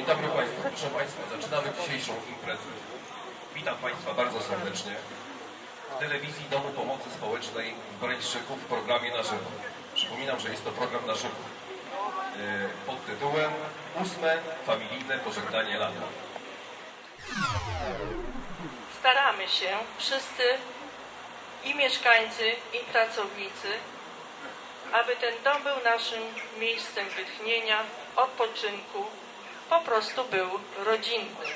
Dzień dobry Państwu. Proszę Państwa, zaczynamy dzisiejszą imprezę. Witam Państwa bardzo serdecznie w telewizji Domu Pomocy Społecznej w Brejszyku w programie na żywo. Przypominam, że jest to program na żywo yy, pod tytułem Ósme Familijne Pożegnanie Lata. Staramy się wszyscy i mieszkańcy, i pracownicy, aby ten dom był naszym miejscem wytchnienia, odpoczynku, po prostu był rodzinny.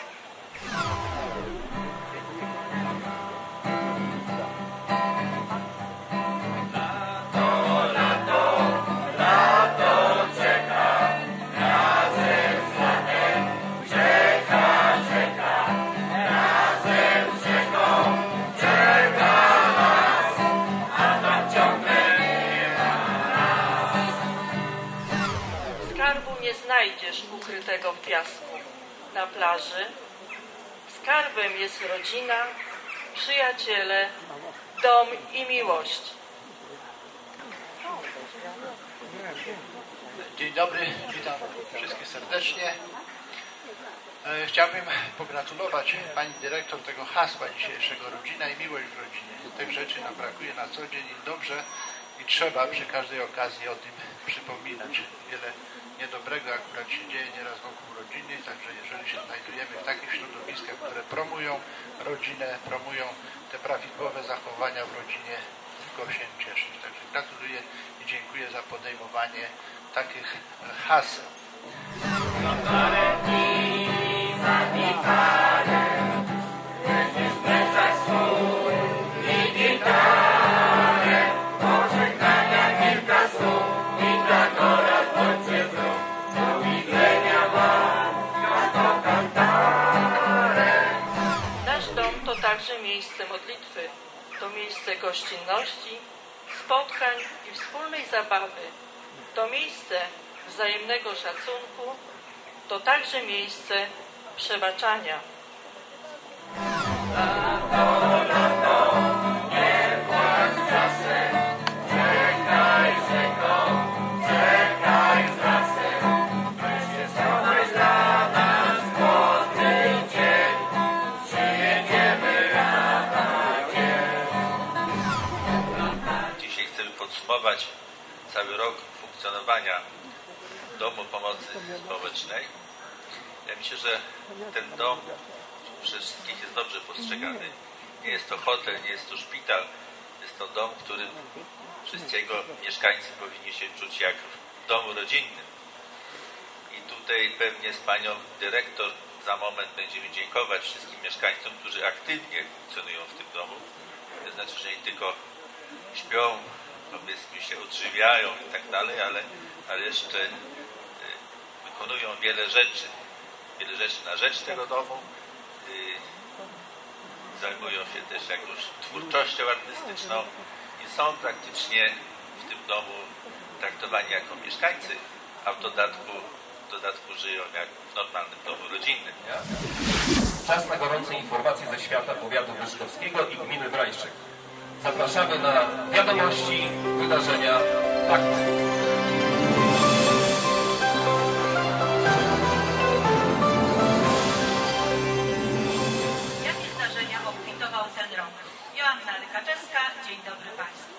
Na plaży. Skarbem jest rodzina, przyjaciele, dom i miłość. Dzień dobry, witam wszystkich serdecznie. E, Chciałbym pogratulować Pani Dyrektor tego hasła dzisiejszego, rodzina i miłość w rodzinie. Tych rzeczy nam brakuje na co dzień i dobrze i trzeba przy każdej okazji o tym przypominać. Wiele niedobrego akurat się dzieje nieraz wokół rodziny, także jeżeli się znajdujemy w takich środowiskach, które promują rodzinę, promują te prawidłowe zachowania w rodzinie, tylko się cieszyć. Także gratuluję i dziękuję za podejmowanie takich haseł. Miejsce modlitwy, to miejsce gościnności, spotkań i wspólnej zabawy, to miejsce wzajemnego szacunku, to także miejsce przebaczania. Pomocy Społecznej. Ja myślę, że ten dom przez wszystkich jest dobrze postrzegany. Nie jest to hotel, nie jest to szpital. Jest to dom, w którym wszyscy jego mieszkańcy powinni się czuć jak w domu rodzinnym. I tutaj pewnie z Panią Dyrektor za moment będziemy dziękować wszystkim mieszkańcom, którzy aktywnie funkcjonują w tym domu. To znaczy, że nie tylko śpią, powiedzmy się odżywiają i tak dalej, ale, ale jeszcze wykonują wiele rzeczy, wiele rzeczy na rzecz tego domu. Y, Zajmują się też jakąś twórczością artystyczną i są praktycznie w tym domu traktowani jako mieszkańcy, a w dodatku, w dodatku żyją jak w normalnym domu rodzinnym. Czas na gorące informacje ze świata powiatu wyszkowskiego i gminy Brajczyk. Zapraszamy na wiadomości, wydarzenia, fakty. Joanna Rykaczewska, dzień dobry Państwu.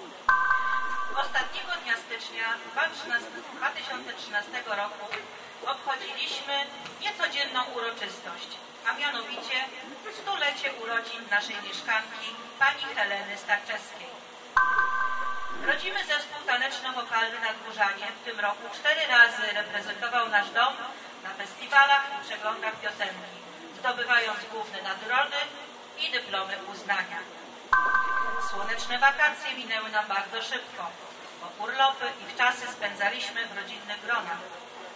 Ostatniego dnia stycznia 2013 roku obchodziliśmy niecodzienną uroczystość, a mianowicie stulecie urodzin naszej mieszkanki, pani Heleny Starczewskiej. Rodzimy zespół taneczno-wokalny nad Górzanie w tym roku cztery razy reprezentował nasz dom na festiwalach i przeglądach piosenki, zdobywając główne nagrody i dyplomy uznania. Słoneczne wakacje minęły nam bardzo szybko, bo urlopy i wczasy spędzaliśmy w rodzinnych gronach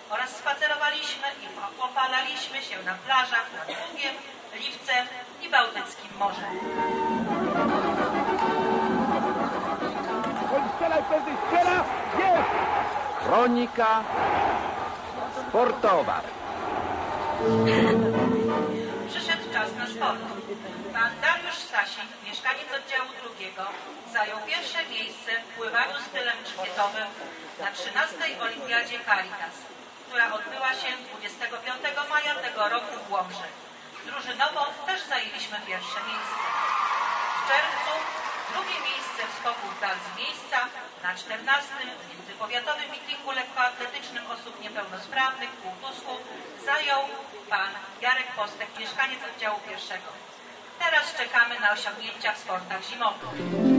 oraz spacerowaliśmy i opalaliśmy się na plażach nad Bugiem, Liwcem i Bałtyckim Morzem. Kronika sportowa. Przyszedł czas na sport. Pan Dariusz Stasin, mieszkaniec oddziału drugiego, zajął pierwsze miejsce w pływaniu stylem grzbietowym na 13. Olimpiadzie Caritas. która odbyła się 25 maja tego roku w Łomży. Drużynowo też zajęliśmy pierwsze miejsce. W czerwcu drugie miejsce w skoku w z miejsca na 14 międzypowiatowym mitingu lekkoatletycznym osób niepełnosprawnych w Półtusku zajął pan Jarek Postek, mieszkaniec oddziału pierwszego. Teraz czekamy na osiągnięcia w sportach zimowych.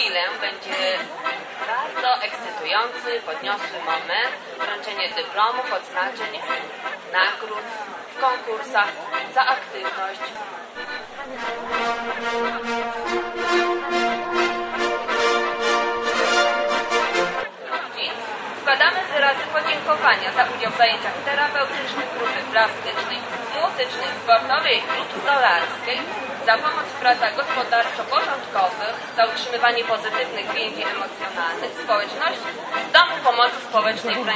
chwilę będzie bardzo ekscytujący, podniosły moment, wręczenie dyplomów, odznaczeń, nagród w konkursach za aktywność. I Składamy wyrazy podziękowania za udział w zajęciach terapeutycznych, grupy plastycznej, muzycznej, sportowej lub stolarskiej, za pomoc w pracach gospodarczo-porządkowych, za utrzymywanie pozytywnych więzi emocjonalnych społeczności Domu Pomocy Społecznej w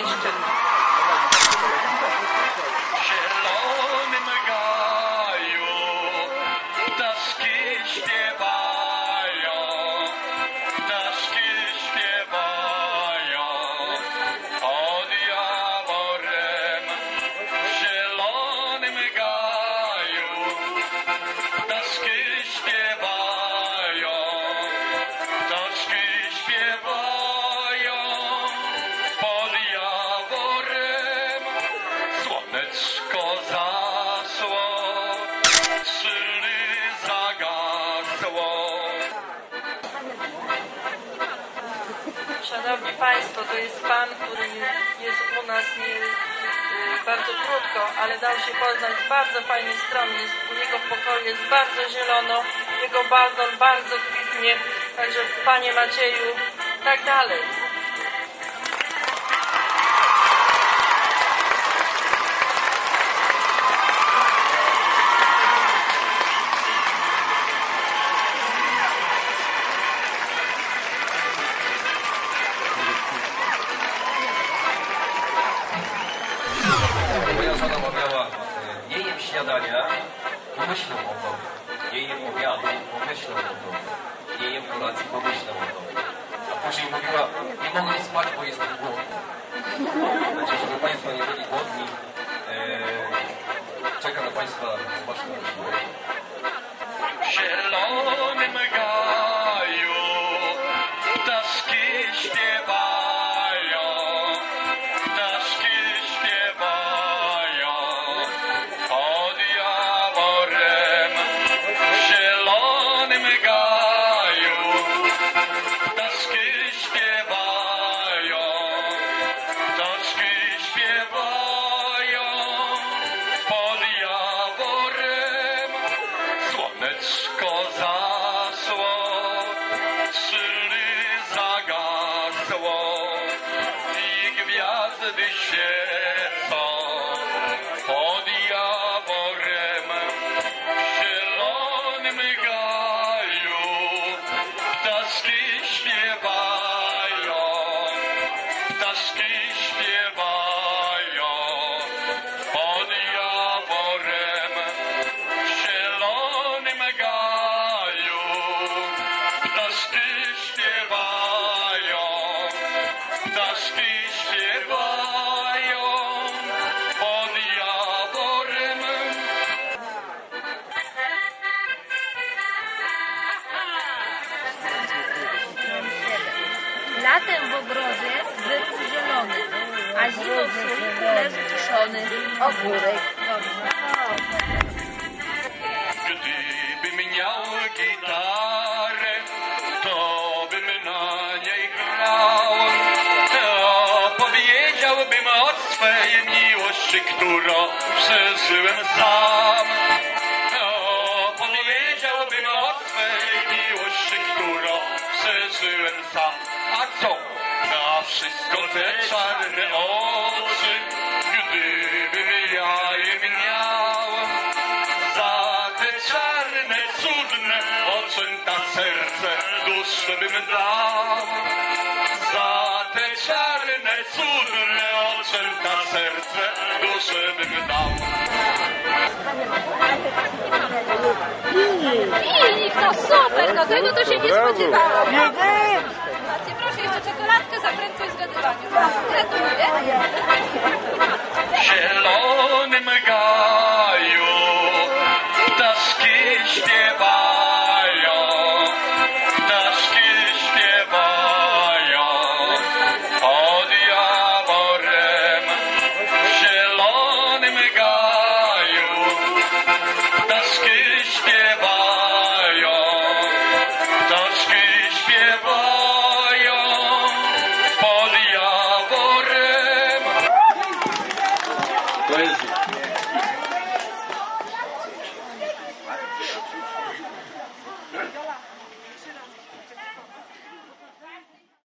Szanowni Państwo, to jest Pan, który jest u nas nie, y, bardzo krótko, ale dał się poznać z bardzo fajnej strony. Jest, u niego w pokoju jest bardzo zielono, jego balkon bardzo kwitnie, także Panie Macieju, tak dalej. Pomyślę o tobie. Nie jem obiadu, pomyślę o tobie. Jem kolacji, pomyślę o tobie. A później mówiła, nie mogę spać, bo jestem głodny. Znaczy, żeby Państwo nie byli głodni, e, czeka na Państwa smaczny posiłek. Zielonym ogórek. Gdybym miał gitarę, to bym na niej grał. Opowiedziałbym o swej miłości, którą przeżyłem sam. Opowiedziałbym o swej miłości, którą przeżyłem sam. A co? Na wszystko te czarne oczy, gdybym Pilnik, no super, no tego to się nie spodziewałam.